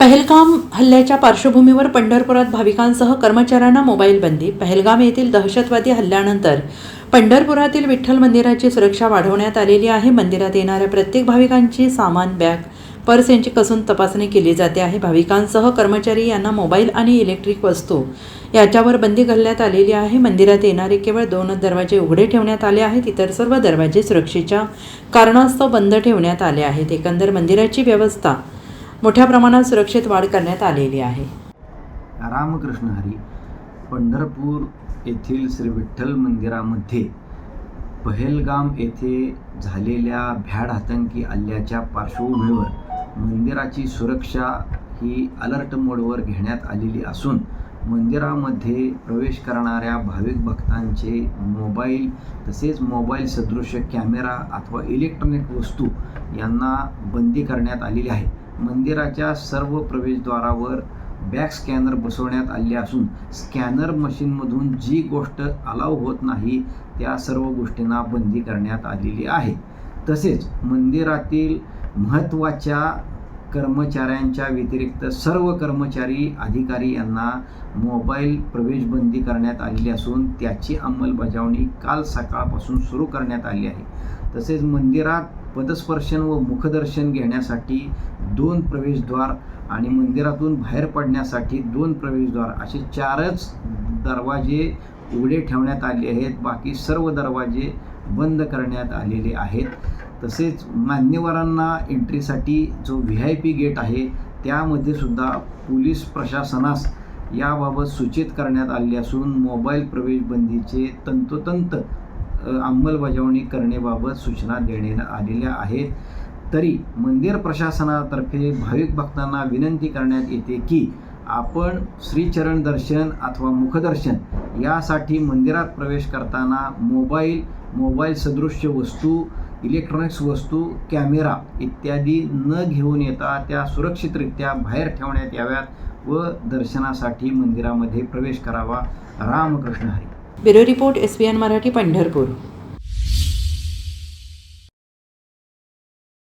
पहलगाम हल्ल्याच्या पार्श्वभूमीवर पंढरपुरात भाविकांसह कर्मचाऱ्यांना मोबाईल बंदी. पहलगाम येथील दहशतवादी हल्ल्यानंतर पंढरपुरातील विठ्ठल मंदिराची सुरक्षा वाढवण्यात आलेली आहे. मंदिरात येणाऱ्या प्रत्येक भाविकांची सामान बॅग पर्स यांची कसून तपासणी केली जाते आहे. भाविकांसह कर्मचारी यांना मोबाईल आणि इलेक्ट्रिक वस्तू याच्यावर बंदी घालण्यात आलेली आहे. मंदिरात येणारे केवळ दोनच दरवाजे उघडे ठेवण्यात आले आहेत. इतर सर्व दरवाजे सुरक्षेच्या कारणास्तव बंद ठेवण्यात आले आहेत. एकंदर मंदिराची व्यवस्था मोठ्या प्रमाणात सुरक्षेत वाढ करण्यात आलेली आहे. रामकृष्ण हरी पंढरपूर येथील श्री विठ्ठल मंदिरामध्ये पहेलगाम येथे झालेल्या भ्याड आतंकी हल्ल्याच्या पार्श्वभूमीवर मंदिराची सुरक्षा ही अलर्ट मोडवर घेण्यात आलेली असून मंदिरामध्ये प्रवेश करणाऱ्या भाविक भक्तांचे मोबाईल तसेच मोबाईल सदृश कॅमेरा अथवा इलेक्ट्रॉनिक वस्तू यांना बंदी करण्यात आलेली आहे. मंदिराच्या सर्व प्रवेशद्वारावर बॅक स्कॅनर बसवण्यात आले असून स्कॅनर मशीनमधून जी गोष्ट अलाव होत नाही त्या सर्व गोष्टींना बंदी करण्यात आलेली आहे. तसेच मंदिरातील महत्त्वाच्या कर्मचाऱ्यांच्या व्यतिरिक्त सर्व कर्मचारी अधिकारी यांना मोबाईल प्रवेशबंदी करण्यात आलेली असून त्याची अंमलबजावणी काल सकाळपासून सुरू करण्यात आली आहे. तसेच मंदिरात पदस्पर्शन व मुखदर्शन घेण्यासाठी दोन प्रवेशद्वार आणि मंदिरातून बाहेर पडण्यासाठी दोन प्रवेशद्वार असे चारच दरवाजे उघडे ठेवण्यात आले आहेत. बाकी सर्व दरवाजे बंद करण्यात आलेले आहेत. तसेच मान्यवरांना एंट्रीसाठी जो व्ही आय पी गेट आहे त्यामध्ये सुद्धा पोलीस प्रशासनास याबाबत सूचित करण्यात आले असून मोबाईल प्रवेशबंदीचे तंतोतंत अंमलबजावणी करण्याबाबत सूचना देण्यात आलेल्या आहेत. तरी मंदिर प्रशासनातर्फे भाविक भक्तांना विनंती करण्यात येते की आपण श्रीचरण दर्शन अथवा मुखदर्शन यासाठी मंदिरात प्रवेश करताना मोबाईल मोबाईल सदृश्य वस्तू इलेक्ट्रॉनिक्स वस्तू कॅमेरा इत्यादी न घेऊन येता त्या सुरक्षितरित्या बाहेर ठेवण्यात याव्यात व दर्शनासाठी मंदिरामध्ये प्रवेश करावा. Ramkrishna Hari. Bureau report S B N Marathi Pandharpur.